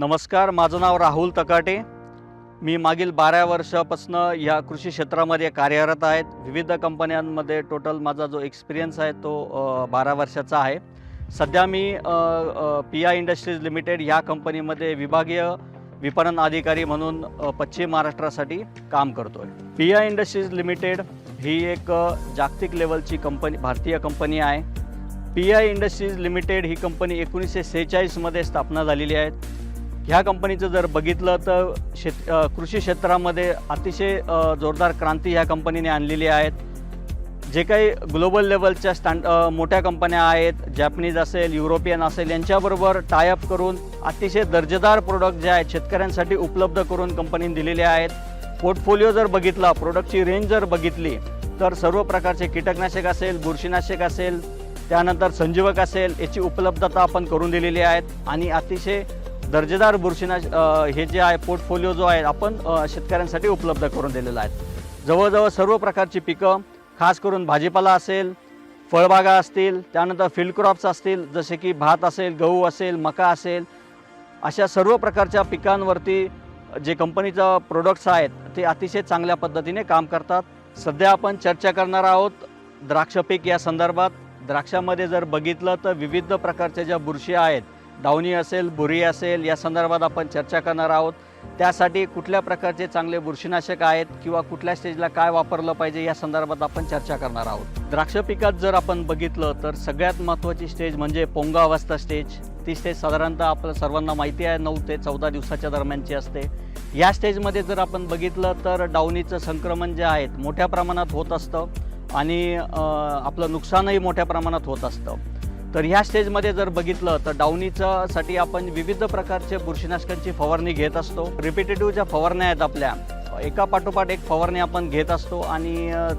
नमस्कार माझं नाव राहुल तकाटे. मी मागील बारा वर्षापासून या कृषी क्षेत्रामध्ये कार्यरत आहेत विविध कंपन्यांमध्ये टोटल माझा जो एक्सपिरियन्स आहे तो बारा वर्षाचा आहे. सध्या मी पी आय इंडस्ट्रीज लिमिटेड या कंपनीमध्ये विभागीय विपणन अधिकारी म्हणून पश्चिम महाराष्ट्रासाठी काम करतो आहे पी आय इंडस्ट्रीज लिमिटेड ही एक जागतिक लेवलची कंपनी भारतीय कंपनी आहे. पी आय इंडस्ट्रीज लिमिटेड ही कंपनी एकोणीसशे सेहेचाळीसमध्ये स्थापना झालेली आहे. ह्या कंपनीचं जर बघितलं तर शेत कृषी क्षेत्रामध्ये अतिशय जोरदार क्रांती ह्या कंपनीने आणलेली आहेत. जे काही ग्लोबल लेवलच्या स्टँड मोठ्या कंपन्या आहेत जॅपनीज असेल युरोपियन असेल यांच्याबरोबर टायअप करून अतिशय दर्जेदार प्रोडक्ट जे आहेत शेतकऱ्यांसाठी उपलब्ध करून कंपनीने दिलेले आहेत. पोर्टफोलिओ जर बघितला प्रोडक्टची रेंज जर बघितली तर सर्व प्रकारचे कीटकनाशक असेल बुरशीनाशक असेल त्यानंतर संजीवक असेल याची उपलब्धता आपण करून दिलेली आहेत. आणि अतिशय दर्जेदार बुरशीना हे जे आहे पोर्टफोलिओ जो आहे आपण शेतकऱ्यांसाठी उपलब्ध करून दिलेला आहे. जवळजवळ सर्व प्रकारची पिकं खास करून भाजीपाला असेल फळबागा असतील त्यानंतर फील्ड क्रॉप्स असतील जसे की भात असेल गहू असेल मका असेल अशा सर्व प्रकारच्या पिकांवरती जे कंपनीचं प्रोडक्ट्स आहेत ते अतिशय चांगल्या पद्धतीने काम करतात. सध्या आपण चर्चा करणार आहोत द्राक्ष पीक या संदर्भात. द्राक्षामध्ये जर बघितलं तर विविध प्रकारच्या ज्या बुरशी आहेत डावणी असेल बुरी असेल या संदर्भात आपण चर्चा करणार आहोत. त्यासाठी कुठल्या प्रकारचे चांगले बुरशीनाशक आहेत किंवा कुठल्या स्टेजला काय वापरलं पाहिजे या संदर्भात आपण चर्चा करणार आहोत. द्राक्ष पिकात जर आपण बघितलं तर सगळ्यात महत्त्वाची स्टेज म्हणजे पोंगा अवस्था स्टेज. ती स्टेज साधारणतः आपल्या सर्वांना माहिती आहे नऊ ते चौदा दिवसाच्या दरम्यानची असते. या स्टेजमध्ये जर आपण बघितलं तर डावणीचं संक्रमण जे आहे मोठ्या प्रमाणात होत असतं आणि आपलं नुकसानही मोठ्या प्रमाणात होत असतं. तर ह्या स्टेजमध्ये जर बघितलं तर डाऊनीचंसाठी आपण विविध प्रकारचे बुरशीनाशकांची फवारणी घेत असतो. रिपिटेटिव्ह ज्या फवारण्या आहेत आपल्या एका पाठोपाठ एक फवारणी आपण घेत असतो आणि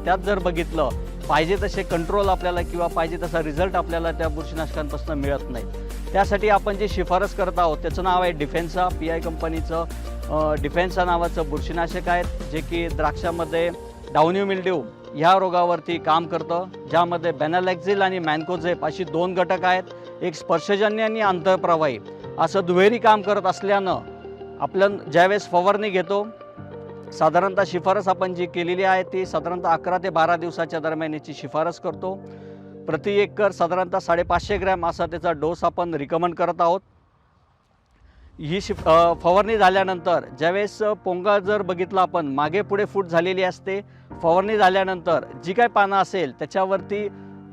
त्यात जर बघितलं पाहिजे तसे कंट्रोल आपल्याला किंवा पाहिजे तसा रिझल्ट आपल्याला त्या बुरशीनाशकांपासून मिळत नाही. त्यासाठी आपण जी शिफारस करत आहोत त्याचं नाव आहे डिफेन्सा पी आय कंपनीचं डिफेन्सा नावाचं बुरशीनाशक आहेत जे की द्राक्षामध्ये डाउन्यू मिल्ड्यू ह्या रोगावरती काम करतं ज्यामध्ये बॅनालॅक्झिल आणि मॅनकोझेप अशी दोन घटक आहेत. एक स्पर्शजन्य आणि आंतरप्रवाही. असं दुहेरी काम करत असल्यानं आपलं ज्यावेळेस फवारणी घेतो साधारणतः शिफारस आपण जी केलेली आहे ती साधारणतः अकरा ते बारा दिवसाच्या दरम्यान याची शिफारस करतो. प्रति एकर साधारणतः साडेपाचशे ग्रॅम असा त्याचा डोस आपण रिकमेंड करत आहोत. ही शिफ फवारणी झाल्यानंतर ज्यावेळेस पोंगा जर बघितला आपण मागे पुढे फूट झालेली असते. फवारणी झाल्यानंतर जी काय पानं असेल त्याच्यावरती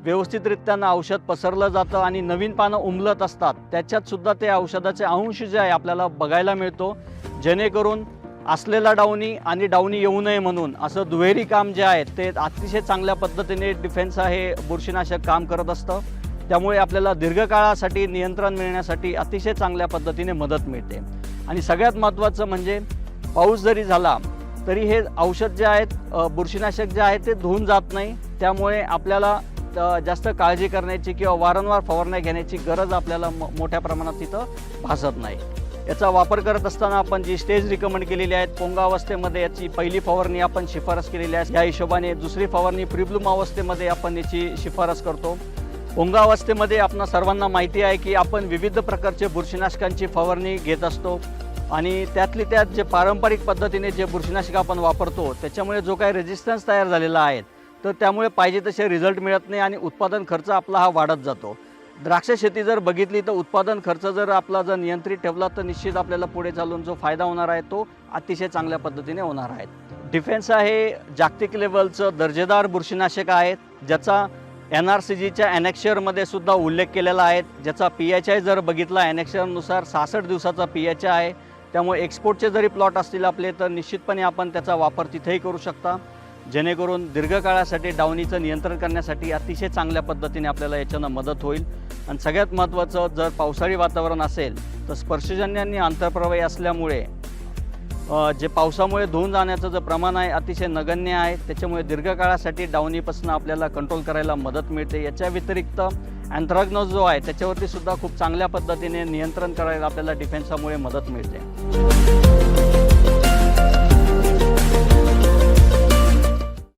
व्यवस्थितरित्यानं औषध पसरलं जातं आणि नवीन पानं उमलत असतात त्याच्यातसुद्धा ते औषधाचे अंश जे आहे आपल्याला बघायला मिळतो. जेणेकरून असलेला डावणी आणि डावणी येऊ नये म्हणून असं दुहेरी काम जे आहे ते अतिशय चांगल्या पद्धतीने डिफेन्स हे बुरशीनाशक काम करत असतं. त्यामुळे आपल्याला दीर्घकाळासाठी नियंत्रण मिळण्यासाठी अतिशय चांगल्या पद्धतीने मदत मिळते. आणि सगळ्यात महत्त्वाचं म्हणजे पाऊस जरी झाला तरी हे औषध जे आहेत बुरशीनाशक जे आहे ते धुवून जात नाही. त्यामुळे आपल्याला जास्त काळजी करण्याची किंवा वारंवार फवारण्या घेण्याची गरज आपल्याला म मोठ्या प्रमाणात तिथं भासत नाही. याचा वापर करत असताना आपण जी स्टेज रिकमेंड केलेली आहेत पोंगावस्थेमध्ये याची पहिली फवारणी आपण शिफारस केलेली आहे. या हिशोबाने दुसरी फवारणी प्रिब्लुम अवस्थेमध्ये आपण याची शिफारस करतो. ओंगावस्थेमध्ये आपणा आपण सर्वांना माहिती आहे की आपण विविध प्रकारचे बुरशीनाशकांची फवारणी घेत असतो आणि त्यातली त्यात जे पारंपरिक पद्धतीने जे बुरशीनाशक आपण वापरतो त्याच्यामुळे जो काही रेजिस्टन्स तयार झालेला आहे तर त्यामुळे पाहिजे तसे रिझल्ट मिळत नाही आणि उत्पादन खर्च आपला हा वाढत जातो. द्राक्ष शेती जर बघितली तर उत्पादन खर्च जर आपला जर नियंत्रित ठेवला तर निश्चित आपल्याला पुढे चालून जो फायदा होणार आहे तो अतिशय चांगल्या पद्धतीने होणार आहे. डिफेन्स हे जागतिक लेवलचं दर्जेदार बुरशीनाशक आहेत ज्याचा एन आर सी जीच्या ॲनेक्शरमध्ये सुद्धा उल्लेख केलेला आहे. ज्याचा पी एच आय जर बघितला ॲनेक्शरनुसार सहासष्ट दिवसाचा पी एच आय आहे. त्यामुळे एक्सपोर्टचे जरी प्लॉट असतील आपले तर निश्चितपणे आपण त्याचा वापर तिथेही करू शकता. जेणेकरून दीर्घकाळासाठी डावणीचं नियंत्रण करण्यासाठी अतिशय चांगल्या पद्धतीने आपल्याला याच्यानं मदत होईल. आणि सगळ्यात महत्त्वाचं जर पावसाळी वातावरण असेल तर स्पर्शजन्यांनी आंतरप्रवाही असल्यामुळे जे पावसामुळे धुवून जाण्याचं जे प्रमाण आहे अतिशय नगण्य आहे. त्याच्यामुळे दीर्घकाळासाठी डावणीपासून आपल्याला कंट्रोल करायला मदत मिळते. याच्या व्यतिरिक्त अँथ्राग्नोज जो आहे त्याच्यावरती सुद्धा खूप चांगल्या पद्धतीने नियंत्रण करायला आपल्याला डिफेन्सामुळे मदत मिळते.